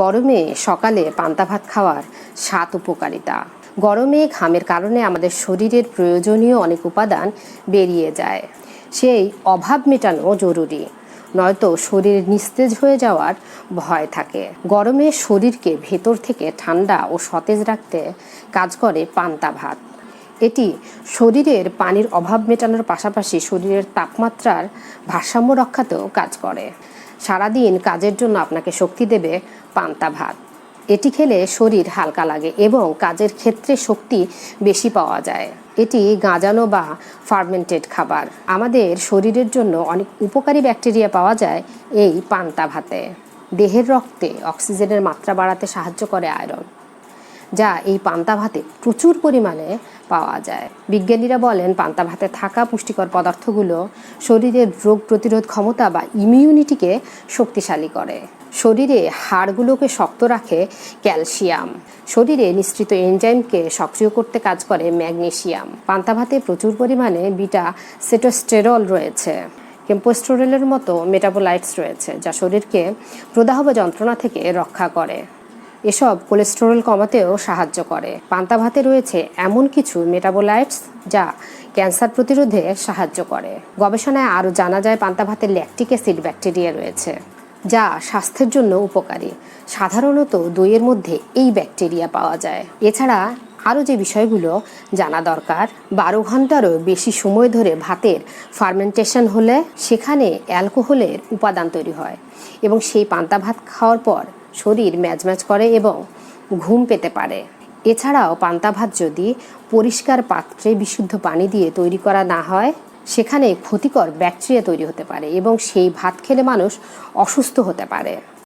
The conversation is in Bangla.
গরমে সকালে পান্তা ভাত খাওয়ার সাত উপকারিতা। গরমে ঘামের কারণে আমাদের শরীরের প্রয়োজনীয় অনেক উপাদান বেরিয়ে যায়। সেই অভাব মেটানো জরুরি। নয়তো শরীর নিস্তেজ হয়ে যাওয়ার ভয় থাকে। গরমে শরীরকে ভেতর থেকে ঠান্ডা ও সতেজ রাখতে কাজ করে পান্তা ভাত। এটি শরীরের পানির অভাব মেটানোর পাশাপাশি শরীরের তাপমাত্রার ভারসাম্য রক্ষাতেও কাজ করে। সারাদিন কাজের জন্য আপনাকে শক্তি দেবে পান্তা ভাত। এটি খেলে শরীর হালকা লাগে এবং কাজের ক্ষেত্রে শক্তি বেশি পাওয়া যায়। এটি গাঁজানো বা ফার্মেন্টেড খাবার। আমাদের শরীরের জন্য অনেক উপকারী ব্যাকটেরিয়া পাওয়া যায় এই পান্তা ভাতে। দেহের রক্তে অক্সিজেনের মাত্রা বাড়াতে সাহায্য করে আয়রন। যা এই পান্তা ভাতে প্রচুর পরিমাণে পাওয়া যায়। বিজ্ঞানীরা বলেন, পান্তা ভাতে থাকা পুষ্টিকর পদার্থগুলো শরীরের রোগ প্রতিরোধ ক্ষমতা বা ইমিউনিটিকে শক্তিশালী করে। শরীরে হাড়গুলোকে শক্ত রাখে ক্যালসিয়াম। শরীরে নিঃসৃত এনজাইমকে সক্রিয় করতে কাজ করে ম্যাগনেশিয়াম পান্তা ভাতে প্রচুর পরিমাণে বিটা সেটোস্টেরল রয়েছে। কেম্পোস্টোরেলের মতো মেটাবোলাইটস রয়েছে, যা শরীরকে প্রদাহ বা যন্ত্রণা থেকে রক্ষা করে। এসব কোলেস্টেরল কমাতেও সাহায্য করে। পান্তা ভাতে রয়েছে এমন কিছু মেটাবোলাইটস যা ক্যান্সার প্রতিরোধে সাহায্য করে। গবেষণায় আরও জানা যায় পান্তা ভাতে ল্যাকটিক অ্যাসিড ব্যাকটেরিয়া রয়েছে, যা স্বাস্থ্যের জন্য উপকারী। সাধারণত দইয়ের মধ্যে এই ব্যাকটেরিয়া পাওয়া যায়। এছাড়া আরও যে বিষয়গুলো জানা দরকার, বারো ঘন্টারও বেশি সময় ধরে ভাতের ফার্মেন্টেশন হলে সেখানে অ্যালকোহলের উপাদান তৈরি হয় এবং সেই পান্তা ভাত খাওয়ার পর শরীর ম্যাজম্যাজ করে এবং ঘুম পেতে পারে। এছাড়াও পান্তা ভাত যদি পরিষ্কার পাত্রে বিশুদ্ধ পানি দিয়ে তৈরি করা না হয়, সেখানে ক্ষতিকর ব্যাকটেরিয়া তৈরি হতে পারে এবং সেই ভাত খেলে মানুষ অসুস্থ হতে পারে।